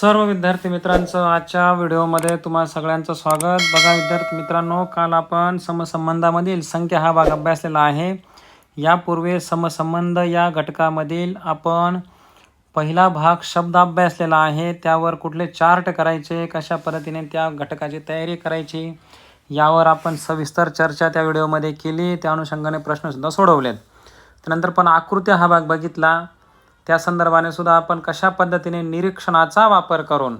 सर्व विद्यार्थी मित्रांचं आजच्या व्हिडिओमध्ये तुम्हा सगळ्यांचं स्वागत. बघा विद्यार्थी मित्रांनो काल आपण समसंबंधामधील संख्या हा भाग अभ्यासलेला आहे. यापूर्वी समसंबंध या घटकामधील आपण पहिला भाग शब्द अभ्यासलेला आहे. त्यावर कुठले चार्ट करायचे कशा पद्धतीने त्या घटकाची तयारी करायची यावर आपण सविस्तर चर्चा त्या व्हिडिओमध्ये केली. त्या अनुषंगाने प्रश्नसुद्धा सोडवलेत. त्यानंतर पण आकृत्या हा भाग बघितला. त्या संदर्भाने सुद्धा आपण कशा पद्धतीने निरीक्षणाचा वापर करून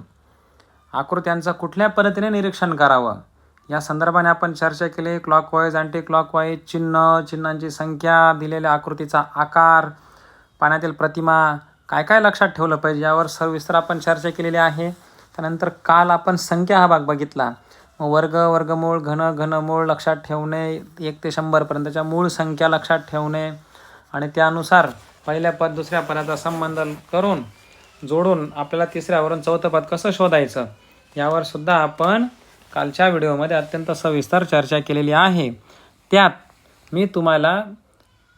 आकृत्यांचं कुठल्या पद्धतीने निरीक्षण करावं? या संदर्भाने आपण चर्चा केली क्लॉकवाईज अँटी क्लॉकवाईज चिन्ह चिन्हांची संख्या दिलेल्या आकृतीचा आकार पाण्यातील प्रतिमा काय काय लक्षात ठेवलं पाहिजे यावर सविस्तर आपण चर्चा केलेली आहे. त्यानंतर काल आपण संख्या हा भाग बघितला. वर्ग वर्गमूळ घन घनमूळ लक्षात ठेवणे एक ते शंभरपर्यंतच्या मूळ संख्या लक्षात ठेवणे आणि त्यानुसार पहिल्या पद दुसऱ्या पदाचा संबंध करून जोडून आपल्याला तिसऱ्यावरून चौथं पद कसं शोधायचं? यावर सुद्धा आपण कालच्या व्हिडिओमध्ये अत्यंत सविस्तर चर्चा केलेली आहे. त्यात मी तुम्हाला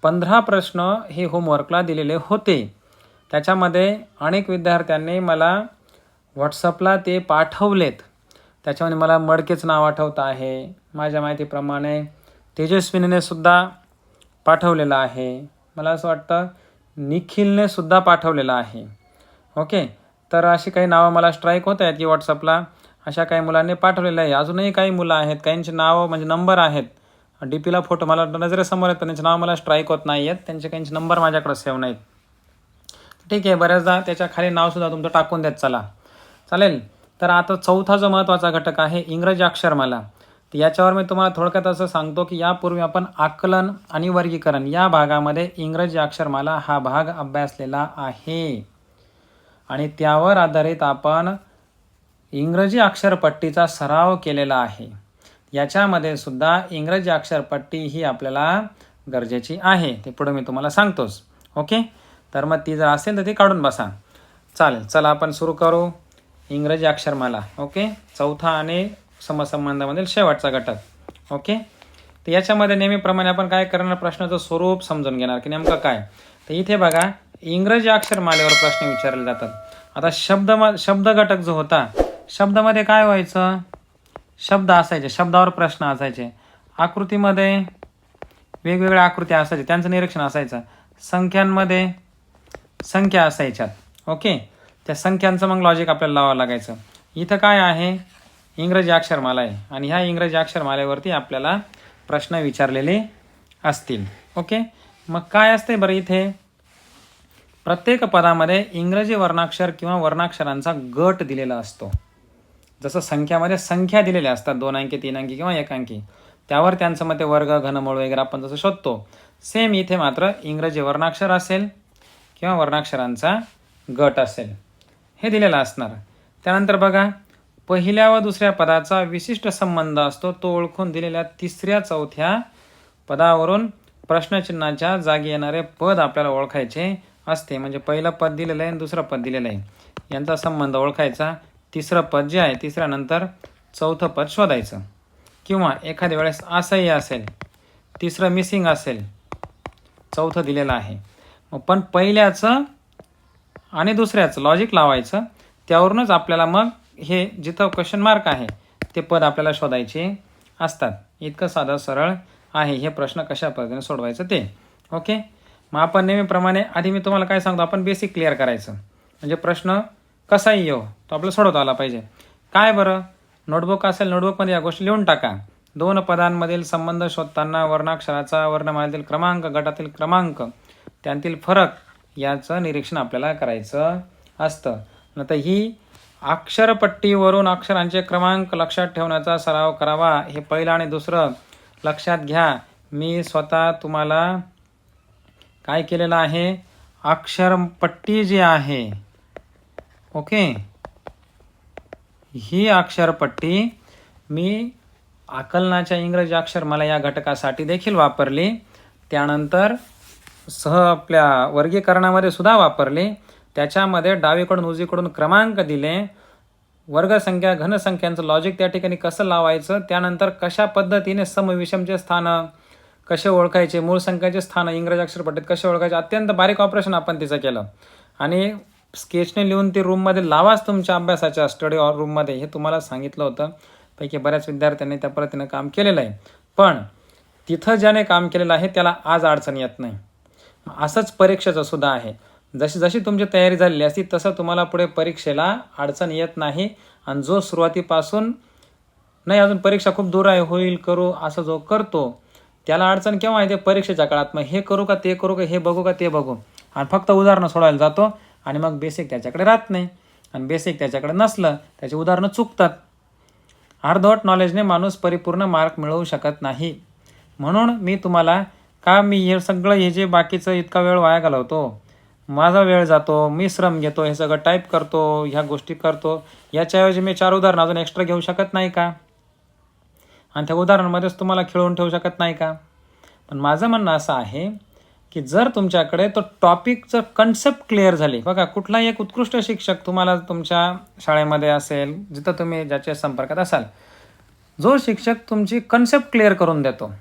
पंधरा प्रश्न हे होमवर्कला दिलेले होते. त्याच्यामध्ये अनेक विद्यार्थ्यांनी मला व्हॉट्सअपला ते पाठवलेत. त्याच्यामध्ये मला मडकेच नाव आठवतं आहे. माझ्या माहितीप्रमाणे तेजस्विनीने सुद्धा पाठवलेलं आहे. मला असं वाटतं निखिलने सुद्धा पाठवलेला आहे. ओके? तर अशी काही नावं मला स्ट्राईक होत आहेत की व्हॉट्सअपला अशा काही मुलांनी पाठवलेलं आहे. अजूनही काही मुलं आहेत. काहींची नावं म्हणजे नंबर आहेत. डी पीला फोटो मला नजरेसमोर आहेत पण त्यांचे नाव मला स्ट्राईक होत नाही आहेत. त्यांचे काहींचे नंबर माझ्याकडे सेव्ह नाहीत. ठीक आहे बऱ्याचदा त्याच्याखाली नावसुद्धा तुमचं टाकून देत चला. चालेल. तर आता चौथा जो महत्त्वाचा घटक आहे इंग्रजी अक्षरमाला. तर याच्यावर मी तुम्हाला थोडक्यात असं सांगतो की यापूर्वी आपण आकलन आणि वर्गीकरण या भागामध्ये इंग्रजी अक्षरमाला हा भाग अभ्यासलेला आहे. आणि त्यावर आधारित आपण इंग्रजी अक्षरपट्टीचा सराव केलेला आहे. याच्यामध्ये सुद्धा इंग्रजी अक्षरपट्टी ही आपल्याला गरजेची आहे. ते पुढे मी तुम्हाला सांगतोच. ओके? तर मग ती जर असेल तर ती काढून बसा. चालेल चला आपण सुरू करू. इंग्रजी अक्षरमाला. ओके? चौथा आणि समसंबंधामधील शेवटचा घटक. ओके तर याच्यामध्ये नेहमीप्रमाणे आपण काय करणार? प्रश्नाचं स्वरूप समजून घेणार की नेमकं काय? तर इथे बघा इंग्रजी अक्षरमालेवर प्रश्न विचारले जातात. आता शब्द शब्द घटक जो होता शब्दामध्ये काय व्हायचं? शब्द असायचे. शब्दावर प्रश्न असायचे. आकृतीमध्ये वेगवेगळ्या आकृत्या असायच्या. त्यांचं निरीक्षण असायचं. संख्यांमध्ये संख्या असायच्यात ओके त्या संख्यांचं मग लॉजिक आपल्याला लावावं लागायचं. इथं काय आहे? इंग्रजी अक्षरमाला आहे आणि ह्या इंग्रजी अक्षरमालेवरती आपल्याला प्रश्न विचारलेले असतील. ओके? मग काय असते बरं इथे? प्रत्येक पदामध्ये इंग्रजी वर्णाक्षर किंवा वर्णाक्षरांचा गट दिलेला असतो. जसं संख्यामध्ये संख्या दिलेल्या असतात दोन अंकी तीन अंकी किंवा एक अंकी. त्यावर त्यांचं मते वर्ग घनमूळ वगैरे आपण जसं शोधतो. सेम इथे मात्र इंग्रजी वर्णाक्षर असेल किंवा वर्णाक्षरांचा गट असेल. हे दिलेलं असणार. त्यानंतर बघा पहिल्या व दुसऱ्या पदाचा विशिष्ट संबंध असतो. तो ओळखून दिलेल्या तिसऱ्या चौथ्या पदावरून प्रश्नचिन्हाच्या जागी येणारे पद आपल्याला ओळखायचे असते. म्हणजे पहिलं पद दिलेलं आहे आणि दुसरं पद दिलेलं आहे. यांचा संबंध ओळखायचा. तिसरं पद जे आहे तिसऱ्यानंतर चौथं पद शोधायचं. किंवा एखाद्या वेळेस असंही असेल तिसरं मिसिंग असेल चौथं दिलेलं आहे. मग पण पहिल्याचं आणि दुसऱ्याचं लॉजिक लावायचं. त्यावरूनच आपल्याला मग हे जिथं क्वेश्चन मार्क आहे ते पद आपल्याला शोधायचे असतात. इतकं साधं सरळ आहे हे प्रश्न कशा पद्धतीने सोडवायचं ते. ओके मग आपण नेहमीप्रमाणे आधी मी तुम्हाला काय सांगतो आपण बेसिक क्लिअर करायचं. म्हणजे प्रश्न कसाही येऊ तो आपला सोडवता आला पाहिजे. काय बरं? नोटबुक असेल नोटबुकमध्ये या गोष्टी लिहून टाका. दोन पदांमधील संबंध शोधताना वर्णाक्षराचा वर्णमालेतील क्रमांक गटातील क्रमांक त्यांतील फरक याचं निरीक्षण आपल्याला करायचं असतं. नंतर ही अक्षरपट्टीवरून अक्षरांचे क्रमांक लक्षात ठेवण्याचा सराव करावा. हे पहिलं आणि दुसरं लक्षात घ्या. मी स्वतः तुम्हाला काय केलेलं आहे? अक्षरपट्टी जी आहे ओके? ही अक्षरपट्टी मी आकलनाच्या इंग्रजी अक्षर मला या घटकासाठी देखील वापरली. त्यानंतर सह आपल्या वर्गीकरणामध्ये सुद्धा वापरली. त्याच्यामध्ये डावीकडून उजवीकडून क्रमांक दिले. वर्गसंख्या घनसंख्यांचं लॉजिक त्या ठिकाणी कसं लावायचं? त्यानंतर कशा पद्धतीने समविषमचे स्थानं कसे ओळखायचे? मूळ संख्याचे स्थान इंग्रज अक्षरपट्टीत कसे ओळखायचे? अत्यंत बारीक ऑपरेशन आपण तिचं केलं. आणि स्केचने लिहून ते रूममध्ये लावाच तुमच्या अभ्यासाच्या स्टडी रूममध्ये हे तुम्हाला सांगितलं होतं. पैकी बऱ्याच विद्यार्थ्यांनी त्या पद्धतीनं काम केलेलं आहे. पण तिथं ज्याने काम केलेलं आहे त्याला आज अडचण येत नाही. असंच परीक्षेचं सुद्धा आहे. जशी जशी तुमची तयारी झालेली असती तसं तुम्हाला पुढे परीक्षेला अडचण येत नाही. आणि जो सुरुवातीपासून नाही अजून परीक्षा खूप दूर आहे होईल करू असं जो करतो त्याला अडचण केव्हा येते? परीक्षेच्या काळात. मग हे करू का ते करू का हे बघू का ते बघू. आणि फक्त उदाहरणं सोडवायला जातो आणि मग बेसिक त्याच्याकडे राहत नाही. आणि बेसिक त्याच्याकडे नसलं त्याची उदाहरणं चुकतात. अर्धवट नॉलेजने माणूस परिपूर्ण मार्क मिळवू शकत नाही. म्हणून मी तुम्हाला का मी हे सगळं हे जे बाकीचं इतका वेळ वाया घालवतो? माझा वेळ जातो मी श्रम घेतो हे सगळं टाईप करतो ह्या गोष्टी करतो. याच्याऐवजी मी चार उदाहरणं अजून एक्स्ट्रा घेऊ शकत नाही का? आणि त्या उदाहरणामध्येच तुम्हाला खिळवून ठेवू शकत नाही का? पण माझं म्हणणं असं आहे की जर तुमच्याकडे तो टॉपिकचं कन्सेप्ट क्लिअर झाली बघा कुठलाही एक उत्कृष्ट शिक्षक तुम्हाला तुमच्या शाळेमध्ये असेल जिथं तुम्ही ज्याच्या संपर्कात असाल जो शिक्षक तुमची कन्सेप्ट क्लिअर करून देतो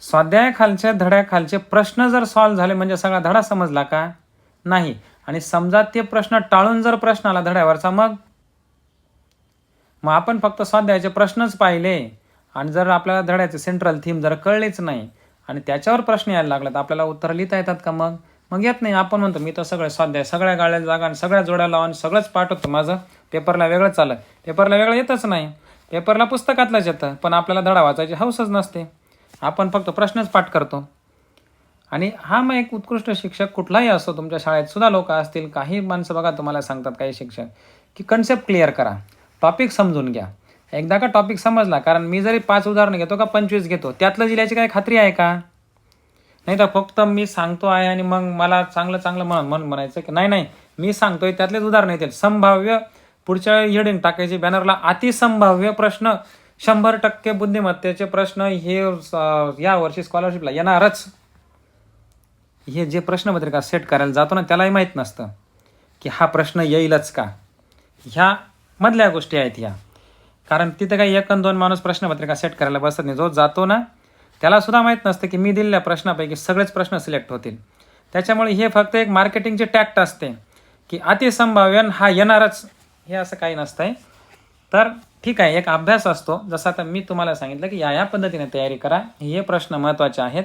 स्वाध्यायाखालच्या धड्याखालचे प्रश्न जर सॉल्व्ह झाले म्हणजे सगळा धडा समजला का? नाही. आणि समजा ते प्रश्न टाळून जर प्रश्न आला धड्यावरचा मग? मग आपण फक्त स्वाध्यायाचे प्रश्नच पाहिले. आणि जर आपल्याला धड्याचे सेंट्रल थीम जर कळलेच नाही आणि त्याच्यावर प्रश्न यायला लागला तर आपल्याला उत्तर लिहिता येतात का मग? मग येत नाही. आपण म्हणतो मी तर सगळे स्वाध्याय सगळ्या गाळ्या जागा आणि सगळ्या जोड्या लावून सगळंच पाठवतो माझं. पेपरला वेगळंच चाललं. पेपरला वेगळं येतच नाही. पेपरला पुस्तकातलंच येतं. पण आपल्याला धडा वाचायची हौसच नसते. आपण फक्त प्रश्नच पाठ करतो. आणि हा मग एक उत्कृष्ट शिक्षक कुठलाही असो तुमच्या शाळेत सुद्धा लोक असतील काही माणसं बघा तुम्हाला सांगतात काही शिक्षक की कन्सेप्ट क्लिअर करा टॉपिक समजून घ्या. एकदा का टॉपिक समजला कारण मी जरी पाच उदाहरणं घेतो का पंचवीस घेतो त्यातलं जिल्ह्याची काही खात्री आहे का? नाही तर फक्त मी सांगतो आहे आणि मग मला चांगलं चांगलं म्हण मन म्हणायचं की नाही नाही मी सांगतोय त्यातलेच उदाहरणं येतील. संभाव्य पुढच्या वेळी हेडिंग टाकायचे बॅनरला अतिसंभाव्य प्रश्न शंभर टक्के बुद्धिमत्तेचे प्रश्न हे अं, या वर्षी स्कॉलरशिपला येणारच. हे जे प्रश्नपत्रिका सेट करायला जातो ना त्यालाही माहीत नसतं की हा प्रश्न येईलच का. ह्या मधल्या गोष्टी आहेत ह्या. कारण तिथं काही एक दोन माणूस प्रश्नपत्रिका सेट करायला बसत नाही. जो जातो ना त्यालासुद्धा माहीत नसतं की मी दिलेल्या प्रश्नापैकी सगळेच प्रश्न सिलेक्ट होतील. त्याच्यामुळे हे फक्त एक मार्केटिंगचे टॅक्ट असते की अतिसंभाव्य हा येणारच. हे असं काही नसतंय. तर ठीक आहे एक अभ्यास असतो. जसं आता मी तुम्हाला सांगितलं की या या पद्धतीने तयारी करा. हे प्रश्न महत्त्वाचे आहेत.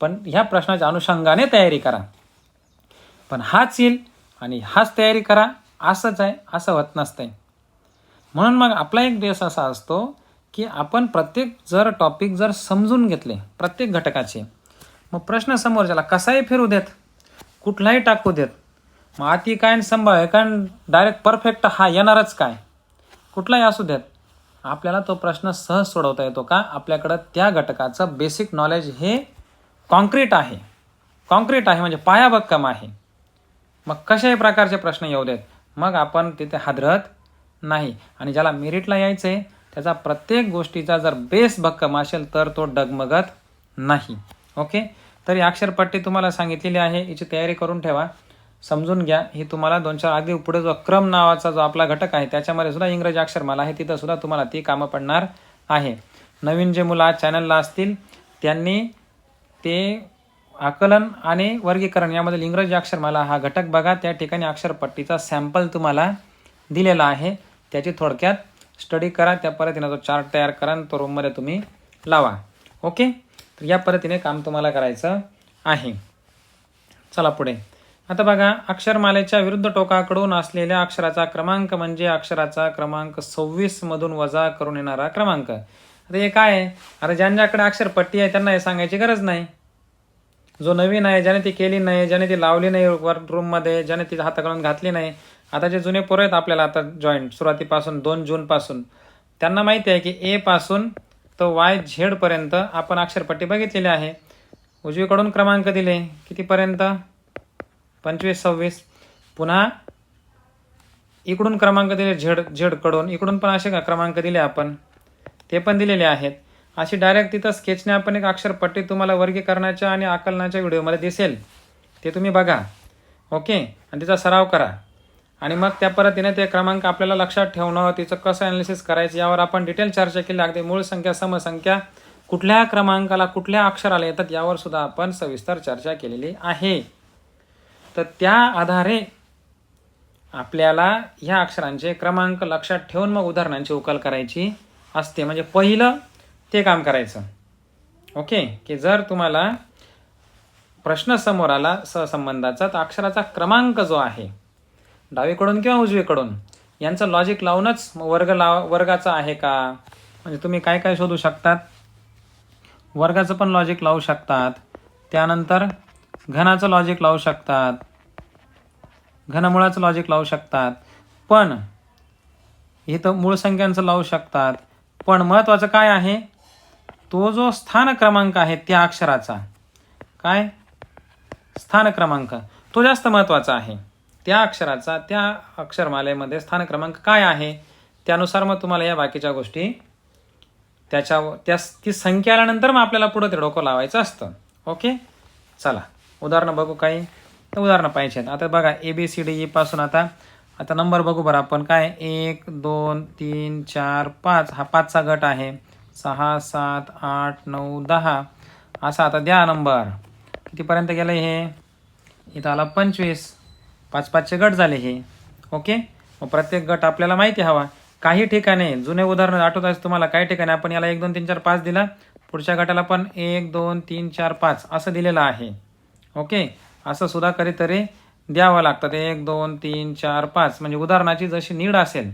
पण ह्या प्रश्नाच्या अनुषंगाने तयारी करा. पण हाच येईल आणि हाच तयारी करा. असंच आहे असं होत नसतंय. म्हणून मग आपला एक देश असा असतो की आपण प्रत्येक जर टॉपिक जर समजून घेतले प्रत्येक घटकाचे मग प्रश्न समोरच्याला कसाही फिरू देत कुठलाही टाकू देत मग अति काय आणि संभाव्य कारण डायरेक्ट परफेक्ट हा येणारच काय? कुठलाही असू देत आपल्याला तो प्रश्न सहज सोडवता येतो का? आपल्याकडं त्या घटकाचं बेसिक नॉलेज हे कॉन्क्रीट आहे. कॉन्क्रीट आहे म्हणजे पायाभक्कम आहे. मग कशाही प्रकारचे प्रश्न येऊ देत मग आपण तिथे हादरत नाही. आणि ज्याला मेरिटला यायचं आहे त्याचा प्रत्येक गोष्टीचा जर बेस भक्कम असेल तर तो डगमगत नाही. ओके तर ही अक्षरपट्टी तुम्हाला सांगितलेली आहे याची तयारी करून ठेवा. समजून घ्या. हे तुम्हाला दोन चार आधी पुढे जो क्रम नावाचा जो आपला घटक आहे त्याच्यामध्ये सुद्धा इंग्रजी अक्षरमाला आहे तिथं सुद्धा तुम्हाला ती कामं पडणार आहे. नवीन जे मुलं आज चॅनलला असतील त्यांनी ते आकलन आणि वर्गीकरण यामधील इंग्रजी अक्षरमाला हा घटक बघा. त्या ठिकाणी अक्षरपट्टीचा सॅम्पल तुम्हाला दिलेला आहे. त्याची थोडक्यात स्टडी करा. त्या पद्धतीनं तो चार्ट तयार करा तो रूममध्ये तुम्ही लावा. ओके तर या पद्धतीने काम तुम्हाला करायचं आहे. चला पुढे. आता बघा अक्षरमालेच्या विरुद्ध टोकाकडून असलेल्या अक्षराचा क्रमांक म्हणजे अक्षराचा क्रमांक सव्वीस मधून वजा करून येणारा क्रमांक. आता हे काय आहे? आता ज्यांच्याकडे अक्षरपट्टी आहे त्यांना हे सांगायची गरज नाही. जो नवीन आहे ज्याने ती केली नाही ज्याने ती लावली नाही वर रूममध्ये ज्याने ती हाताकडून घातली नाही आता जे जुने पोरं आहेत आपल्याला आता जॉईंट सुरुवातीपासून दोन जूनपासून त्यांना माहिती आहे की एपासून तर वाय झेडपर्यंत आपण अक्षरपट्टी बघितलेली आहे. उजवीकडून क्रमांक दिले कितीपर्यंत? पंचवीस सव्वीस. पुन्हा इकडून क्रमांक दिले झेड झेडकडून. इकडून पण असे का क्रमांक दिले आपण? ते पण दिलेले आहेत. अशी डायरेक्ट तिथं स्केचने आपण एक अक्षरपट्टी तुम्हाला वर्गीकरणाच्या आणि आकलनाच्या व्हिडिओमध्ये दिसेल. ते तुम्ही बघा. ओके? आणि तिचा सराव करा. आणि मग त्या परतीने ते क्रमांक आपल्याला लक्षात ठेवणं तिचं कसं ॲनालिसिस करायचं यावर आपण डिटेल चर्चा केली. अगदी मूळ संख्या समसंख्या. कुठल्या क्रमांकाला कुठल्या अक्षराला येतात यावर सुद्धा आपण सविस्तर चर्चा केलेली आहे. तर त्या आधारे आपल्याला ह्या अक्षरांचे क्रमांक लक्षात ठेवून मग उदाहरणांची उकल करायची असते. म्हणजे पहिलं ते काम करायचं. ओके? की जर तुम्हाला प्रश्न समोर आला सहसंबंधाचा तर अक्षराचा क्रमांक जो आहे डावीकडून किंवा उजवीकडून यांचं लॉजिक लावूनच वर्ग लाव वर्गाचा आहे का? म्हणजे तुम्ही काय काय शोधू शकतात? वर्गाचं पण लॉजिक लावू शकतात. त्यानंतर घनाचं लॉजिक लावू शकतात. घनमुळाचं लॉजिक लावू शकतात. पण इथं मूळ संख्यांचं लावू शकतात. पण महत्त्वाचं काय आहे? तो जो स्थान क्रमांक आहे त्या अक्षराचा. काय? स्थान क्रमांक. तो जास्त महत्त्वाचा आहे. त्या अक्षराचा त्या अक्षरमालेमध्ये स्थान क्रमांक काय आहे? त्यानुसार मग तुम्हाला या बाकीच्या गोष्टी त्याच्या त्या ती संख्या आल्यानंतर मग आपल्याला पुढं ते डोकं लावायचं असतं. ओके? चला. उदाहरणं बघू काही. तर उदाहरणं आहेत. आता बघा A B C D E पासून आता आता नंबर बघू बरं आपण. काय? एक दोन तीन चार पाच. हा पाचचा गट आहे. सहा सात आठ नऊ दहा. असा आता द्या नंबर कितीपर्यंत गेलं हे? इथं आला पंचवीस. पाच पाचचे गट झाले हे. ओके? मग प्रत्येक गट आपल्याला माहिती हवा. काही ठिकाणी जुने उदाहरण आठवत आहे तुम्हाला काही ठिकाणी आपण याला एक दोन तीन चार पाच दिला. पुढच्या गटाला पण एक दोन तीन चार पाच असं दिलेलं आहे. ओके? असं सुद्धा कधीतरी द्यावं लागतं. ते एक दोन तीन चार पाच. म्हणजे उदाहरणाची जशी नीड असेल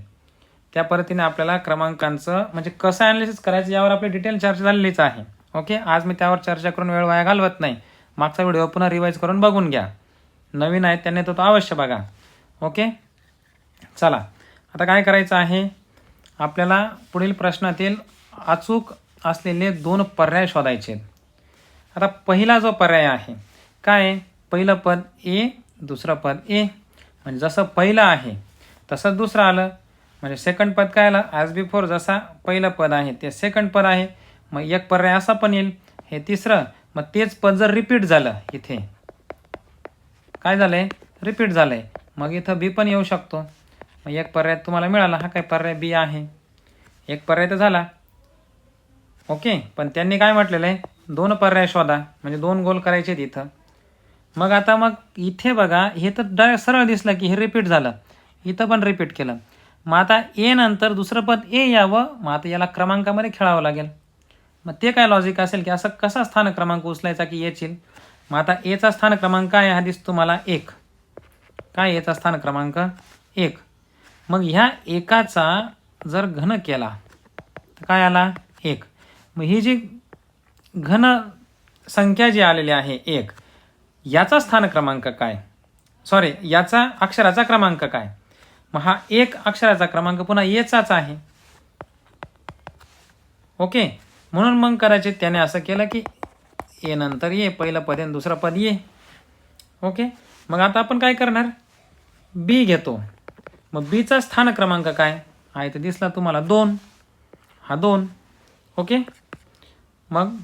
त्या पद्धतीने आपल्याला क्रमांकांचं म्हणजे कसं ॲनालिसिस करायचं यावर आपली डिटेल चर्चा झालेलीच आहे. ओके आज मी त्यावर चर्चा करून वेळ वाया घालवत नाही. मागचा व्हिडिओ पुन्हा रिवाईज करून बघून घ्या. नवीन आहेत त्यांनी तो तो अवश्य बघा. ओके चला. आता काय करायचं आहे? आपल्याला पुढील प्रश्नातील अचूक असलेले दोन पर्याय शोधायचे आहेत. आता पहिला जो पर्याय आहे काय पहिलं पद ए दुसरं पद ए. म्हणजे जसं पहिलं आहे तसं दुसरं आलं. म्हणजे सेकंड पद काय आलं? ॲज बिफोर जसा पहिलं पद आहे ते सेकंड पद आहे. मग एक पर्याय असा पण येईल. हे तिसरं. मग तेच पद जर रिपीट झालं इथे काय झालं आहे रिपीट झालं आहे मग इथं बी पण येऊ शकतो. मग एक पर्याय तुम्हाला मिळाला. हा काय पर्याय बी आहे. एक पर्याय तर झाला. ओके पण त्यांनी काय म्हटलेलं आहे? दोन पर्याय शोधा. म्हणजे दोन गोल करायचे आहेत इथं. मग आता मग इथे बघा हे तर डायरेक्ट सरळ दिसलं की हे रिपीट झालं. इथं पण रिपीट केलं. मग आता ए नंतर दुसरं पद ए यावं मग आता याला क्रमांकामध्ये खेळावं लागेल. मग ते काय लॉजिक असेल की असं कसा स्थान क्रमांक उचलायचा की येचील मग आता एचा स्थान क्रमांक काय आहे हा दिसतो मला एक. काय याचा स्थान क्रमांक? एक. मग ह्या एकाचा जर घन केला तर काय आला? एक. मग ही जी घन संख्या जी आलेली आहे एक. याचा स्थान क्रमांक काय? सॉरी याचा अक्षराचा क्रमांक काय? मग हा एक अक्षराचा क्रमांक पुन्हा येचाच आहे. ओके? म्हणून मग करायचे त्याने असं केलं की ए नंतर ये पहिलं पद आहे आणि दुसरं पद ये. ओके? मग आता आपण काय करणार? बी घेतो. मग बीचा स्थान क्रमांक काय? आहे तर दिसला तुम्हाला दोन. हा दोन. ओके? मग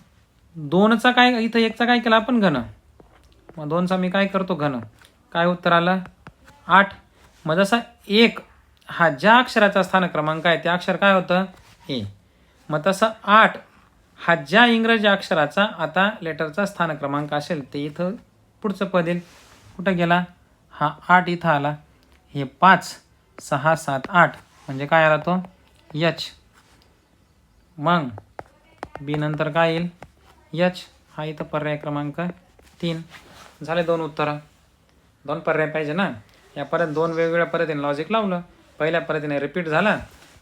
दोनचा काय इथं एकचा काय केला आपण घन? मग दोनचा मी काय करतो घन? काय उत्तर आलं? आठ. मग जसा एक हा ज्या अक्षराचा स्थान क्रमांक आहे त्या अक्षर काय होतं? ए. मग तसं आठ हा ज्या इंग्रजी अक्षराचा आता लेटरचा स्थान क्रमांक असेल ते इथं पुढचं पद येईल. कुठं गेला? हा आठ इथं आला. हे पाच सहा सात आठ. म्हणजे काय आला तो? यच. मग बी नंतर काय येईल? यच. हा इथं पर्याय क्रमांक तीन. झाले दोन उत्तरं. दोन पर्याय पाहिजे ना. या परत दोन वेगवेगळ्या पद्धतीने लॉजिक लावलं. पहिल्या पद्धतीने रिपीट झाला.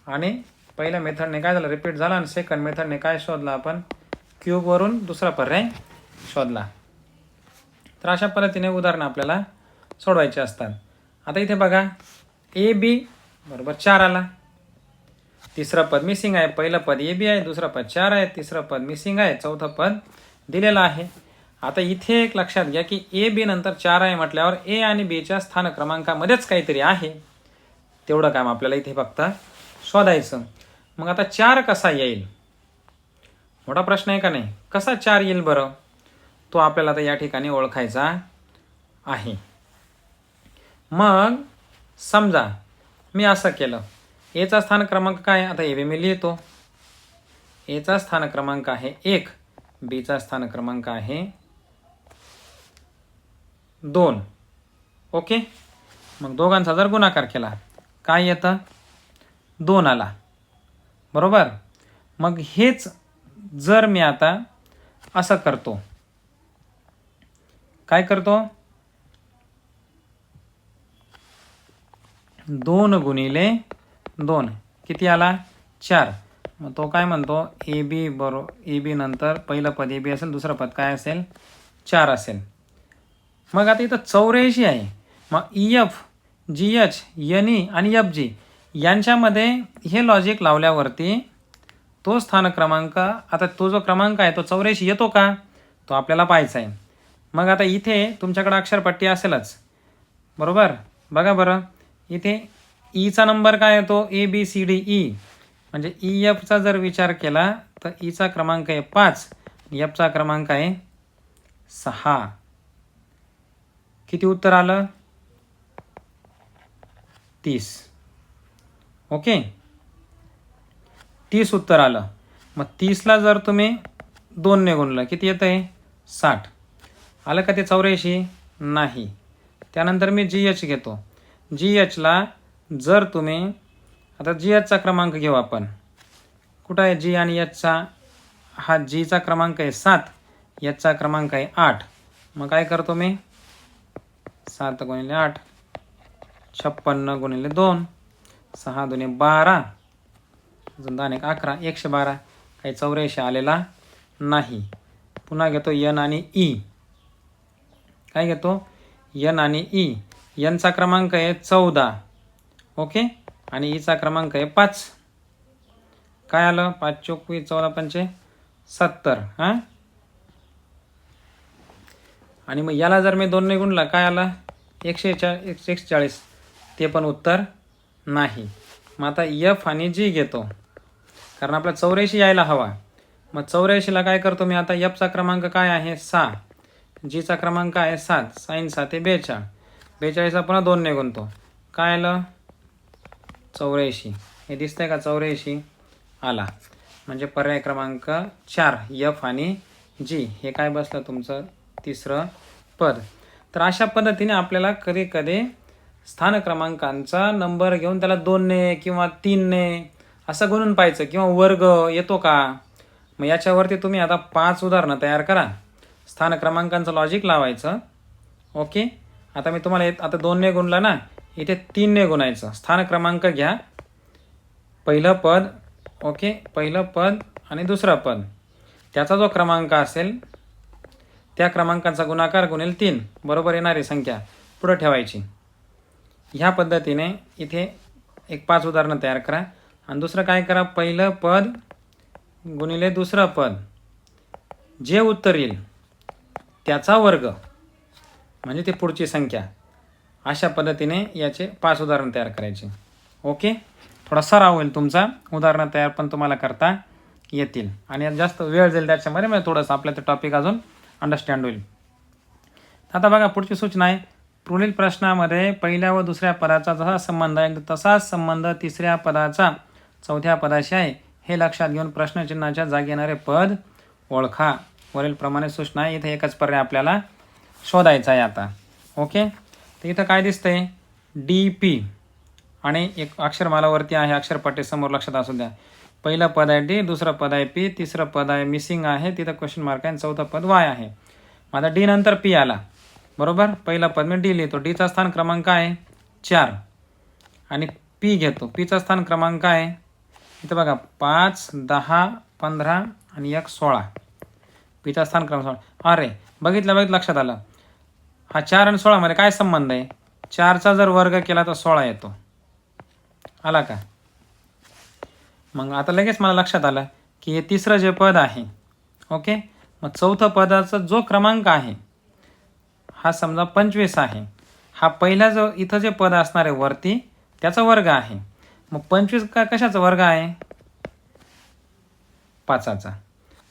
आणि पहिल्या मेथडने काय झालं? रिपीट झाला आणि सेकंड मेथडने काय शोधला आपण? क्यूबवरून दुसरा पर्याय शोधला. तर अशा पद्धतीने उदाहरणं आपल्याला सोडवायची असतात. आता इथे बघा. ए बी बरोबर चार आला. तिसरं पद मिसिंग आहे. पहिलं पद ए बी आहे. दुसरं पद चार आहे. तिसरं पद मिसिंग आहे. चौथं पद दिलेलं आहे. आता इथे एक लक्षात घ्या की ए बी नंतर चार आहे म्हटल्यावर ए आणि बीच्या स्थान क्रमांकामध्येच काहीतरी आहे. तेवढं काम आपल्याला इथे फक्त शोधायचं. मग आता चार कसा येईल? मोठा प्रश्न आहे का नाही? कसा चार येईल बरं? तो आपल्याला आता या ठिकाणी ओळखायचा आहे. मग समजा मी असं केलं. एचा स्थान क्रमांक काय? आता ए बी मी लिहितो. एचा स्थान क्रमांक आहे एक. बीचा स्थान क्रमांक आहे दोन. ओके? मग दोघांचा जर गुणाकार केला काय येतं? दोन आला. बरोबर? मग हेच जर मी आता असं करतो. काय करतो? दोन गुणिले दोन. किती आला? चार. मग तो काय म्हणतो? ए बी बरो ए बी नंतर पहिलं पद ए बी असेल दुसरं पद काय असेल? चार असेल. मग आता इथं चौऱ्याऐंशी आहे. मग E F G H N E आणि एफ जी यांच्यामध्ये हे लॉजिक लावल्यावरती तो स्थान क्रमांक आता तो जो क्रमांक आहे तो चौऱ्याऐंशी येतो का? तो आपल्याला पाहायचा आहे. मग आता इथे तुमच्याकडं अक्षरपट्टी असेलच. बरोबर? बघा बरं. इथे e ईचा नंबर काय येतो? A B C D E म्हणजे ई एफचा जर विचार केला तर e ईचा क्रमांक आहे पाच. एफचा क्रमांक आहे सहा. किती उत्तर आलं? तीस. ओके? तीस उत्तर आलं. मग तीसला जर तुम्ही दोनने गुणलं किती येतं आहे साठ. आलं का ते चौऱ्याऐंशी? नाही. त्यानंतर मी जी एच घेतो. जी एचला जर तुम्ही आता जी एचचा क्रमांक घेऊ आपण. कुठं आहे जी आणि एचचा हा जीचा क्रमांक आहे सात. एचचा क्रमांक आहे आठ. मग काय करतो मी? सात गुणिले आठ. छप्पन्न गुणिले दोन. सहा दोन्ही बारा. अजून दहा एक अकरा. एकशे बारा. काही चौऱ्याऐंशी आलेला नाही. पुन्हा घेतो यन आणि ई. काय घेतो? यन आणि ई. यनचा क्रमांक आहे चौदा. ओके? आणि ईचा क्रमांक आहे पाच. काय आलं? पाच चोवीस चौदा पंचे सत्तर. हां? आणि मग याला जर मी दोन गुणला काय आला? एकशे चा एकशे चाळीस ते पण उत्तर नाही. मग आता यफ आणि जी घेतो. कारण आपला चौऱ्याऐंशी यायला हवा. मग चौऱ्याऐंशीला काय करतो मी आता? यफचा क्रमांक काय आहे? सहा जीचा क्रमांक आहे? सात. साईन सात हे बेचाळ बेचाळीसला पुन्हा दोनने गुणतो काय आलं? चौऱ्याऐंशी. हे दिसतंय का? चौऱ्याऐंशी आला. म्हणजे पर्याय क्रमांक चार यफ आणि जी हे काय बसलं तुमचं? तिसरं पद. तर अशा पद्धतीने आपल्याला कधी कधी स्थान क्रमांकांचा नंबर घेऊन त्याला दोनने किंवा तीनने असं गुणून पाहायचं किंवा वर्ग येतो का? मग याच्यावरती तुम्ही आता पाच उदाहरणं तयार करा. स्थान क्रमांकांचं लॉजिक लावायचं. ओके आता मी तुम्हाला एक- आता दोनने गुणला ना इथे तीनने गुणायचं. स्थान क्रमांक घ्या. पहिलं पद ओके पहिलं पद आणि दुसरं पद. त्याचा जो क्रमांक असेल त्या क्रमांकाचा गुणाकार गुणेल तीन. बरोबर येणारी संख्या पुढं ठेवायची. ह्या पद्धतीने इथे एक पाच उदाहरणं तयार करा. आणि दुसरं काय करा? पहिलं पद गुणिले दुसरं पद. जे उत्तर येईल त्याचा वर्ग म्हणजे ती पुढची संख्या. अशा पद्धतीने याचे पाच उदाहरण तयार करायचे. ओके? थोडा सराव होईल तुमचा. उदाहरणं तयार पण तुम्हाला करता येतील. आणि यात जास्त वेळ जाईल त्याच्यामध्ये म्हणजे थोडंसं आपल्या ते टॉपिक अजून अंडरस्टँड होईल. आता बघा पुढची सूचना आहे. पुढील प्रश्नामध्ये पहिल्या व दुसऱ्या पदाचा जसा संबंध आहे तसाच संबंध तिसऱ्या पदाचा चौथ्या पदाशी आहे. हे लक्षात घेऊन प्रश्नचिन्हाच्या जागी येणारे पद ओळखा. वरील प्रमाणे सूचना आहे. इथे एकच पर्याय आपल्याला शोधायचा आहे आता. ओके? तर इथं काय दिसतंय? डी पी आणि एक अक्षरमालावरती आहे. अक्षरपट्टीसमोर लक्षात असू द्या. पहिला पद आहे डी दुसरं पद आहे पी तिसरं पद आहे मिसिंग आहे तिथं क्वेश्चन मार्क आहे आणि चौथं पद वाय आहे. माझा डी नंतर पी आला. बरोबर? पहिला पद मी डी लिहितो. डीचा स्थान क्रमांक आहे चार. आणि पी घेतो. पीचा स्थान क्रमांक आहे इथं बघा पाच दहा पंधरा आणि एक सोळा. पीचा स्थान क्रमांक सोळा. अरे बघितलं बघितलं लक्षात आलं. हा चार आणि सोळामध्ये काय संबंध आहे? चारचा जर वर्ग केला तर सोळा येतो. आला का? मग आता लगेच मला लक्षात आलं की हे तिसरं जे पद आहे ओके? मग चौथं पदाचा जो क्रमांक आहे हा समजा पंचवीस आहे. हा पहिला जो इथं जे पद असणार आहे वरती त्याचा वर्ग आहे. मग पंचवीस का कशाचा वर्ग आहे? पाचाचा.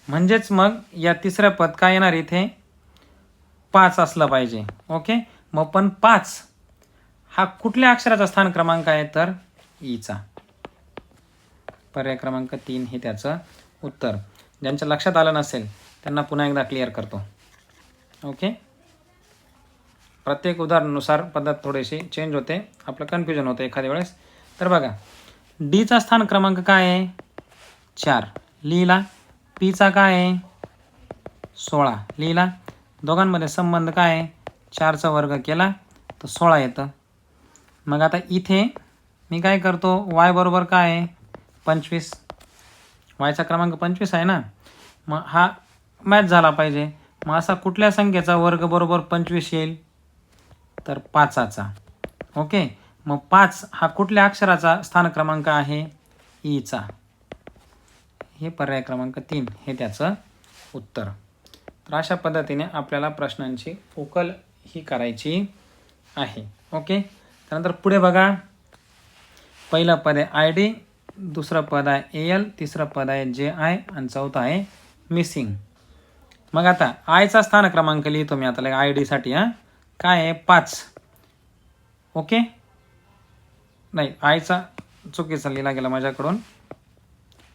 म्हणजेच मग या तिसऱ्या पद काय येणार इथे? पाच असलं पाहिजे ओके? मग पण पाच हा कुठल्या अक्षराचा स्थान क्रमांक आहे? तर ईचा. पर्याय क्रमांक तीन हे त्याचं उत्तर. ज्यांच्या लक्षात आलं नसेल त्यांना पुन्हा एकदा क्लिअर करतो. ओके प्रत्येक उदाहरणानुसार पद्धत थोडीशी चेंज होते आपलं कन्फ्युजन होतं एखाद्या वेळेस. तर बघा डीचा स्थान क्रमांक काय आहे? चार. लिहिला. पीचा काय आहे? सोळा. लिहिला. दोघांमध्ये संबंध काय आहे? चारचा वर्ग केला तर सोळा येतं. मग आता इथे मी काय करतो? वाय बरोबर काय आहे? पंचवीस. वायचा क्रमांक पंचवीस आहे ना? मग हा मॅच झाला पाहिजे. मग असा कुठल्या संख्येचा वर्ग बरोबर पंचवीस येईल? तर पाचाचा. ओके? मग पाच हा कुठल्या अक्षराचा स्थान क्रमांक आहे? ईचा. हे पर्याय क्रमांक तीन. हे त्याचं उत्तर. तर अशा पद्धतीने आपल्याला प्रश्नांची उकल ही करायची आहे. ओके? त्यानंतर पुढे बघा. पहिलं पद आहे आय डी दुसरं पद आहे ए एल तिसरं पद आहे जे आय आणि चौथं आहे मिसिंग मग आता आयचा स्थान क्रमांक लिहितो मी आता आय डीसाठी हां. काय आहे? पाच. ओके नाही आयचा चुकीचा लिहिला गेला माझ्याकडून.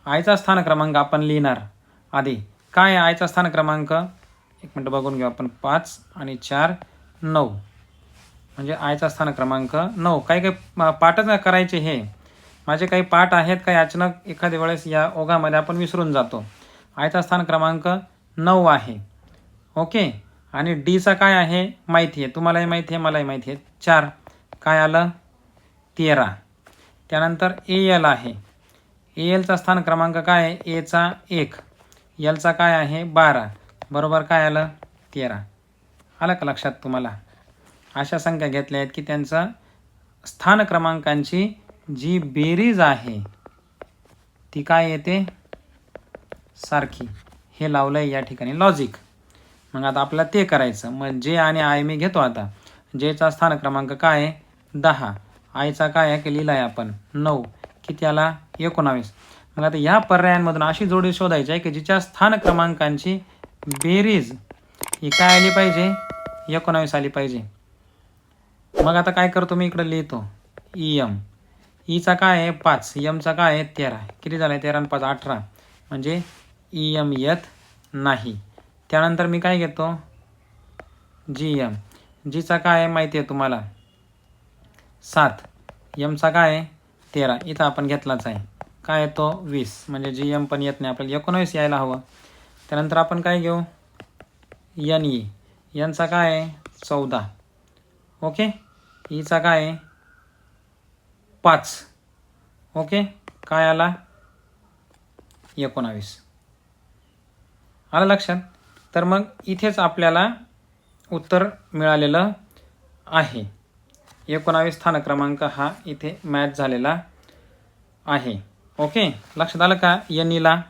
आयचा स्थान क्रमांक आपण लिहिणार आधी. काय आहे आयचा स्थान क्रमांक? एक मिनटं बघून घेऊ आपण. पाच आणि चार नऊ. म्हणजे आयचा स्थान क्रमांक नऊ. काही काही पाठच करायचे हे? माझे काही पाठ आहेत काही अचानक एखाद्या वेळेस या ओघामध्ये आपण विसरून जातो. आयचा स्थान क्रमांक नऊ आहे. ओके? आणि डीचा काय आहे? माहिती आहे. तुम्हालाही माहिती आहे मलाही माहिती आहे. चार. काय आलं? तेरा. त्यानंतर ए एल आहे. ए एलचा स्थान क्रमांक काय आहे? एचा एक. एलचा काय आहे? बारा. बरोबर काय आलं? तेरा. आलं का लक्षात तुम्हाला? अशा संख्या घेतल्या आहेत की त्यांचं स्थान क्रमांकांची जी बेरीज आहे ती काय येते? सारखी. हे लावलं आहे या ठिकाणी लॉजिक मग आता आपल्याला ते करायचं. मग जे आणि आय मी घेतो आता. जेचा स्थान क्रमांक काय आहे? दहा. आयचा काय आहे? की लिहिला आहे आपण? नऊ. किती आला? एकोणावीस. मग आता या पर्यायांमधून अशी जोडी शोधायची आहे की जिच्या स्थान क्रमांकांची बेरीज ही काय आली पाहिजे? एकोणावीस आली पाहिजे. मग आता काय करतो? मी इकडं लिहितो. ई एम ईचा काय आहे? पाच. यमचा काय आहे? तेरा. किती झालं आहे तेरा आणि पाच अठरा. म्हणजे ई एम येत नाही. त्यानंतर मी काय घेतो? जी एम जीचा काय आहे माहिती आहे तुम्हाला? सात. यमचा काय आहे? तेरा. इथं आपण घेतलाच आहे. काय येतो वीस. म्हणजे जी एम पण येत नाही. आपल्याला एकोणावीस यायला हवं. त्यानंतर आपण काय घेऊ? N E. यांचा काय आहे? चौदा. ओके? ईचा काय आहे? पाच. ओके? काय आला? एकोणावीस. आलं लक्षात? तर मग इथेच आपल्याला उत्तर मिळालेलं आहे. एकोणावीस स्थान क्रमांक हा इथे मॅच झालेला आहे. ओके? लक्षात आलं का? यनीला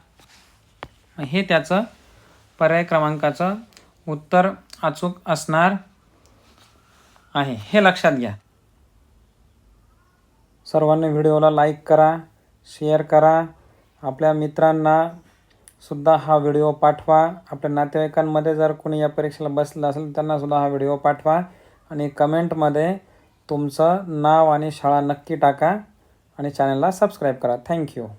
हे त्याचं पर्याय क्रमांकाचं उत्तर अचूक असणार आहे. हे लक्षात घ्या. सर्वांनी व्हिडिओला लाईक करा शेअर करा. आपल्या मित्रांना सुद्धा हा व्हिडिओ पाठवा. आपल्या नातेवाईकांमध्ये जर कोणी या परीक्षेला बसलं असेल त्यांनासुद्धा हा व्हिडिओ पाठवा. आणि कमेंटमध्ये तुमचं नाव आणि शाळा नक्की टाका आणि चॅनलला सबस्क्राईब करा. थँक्यू.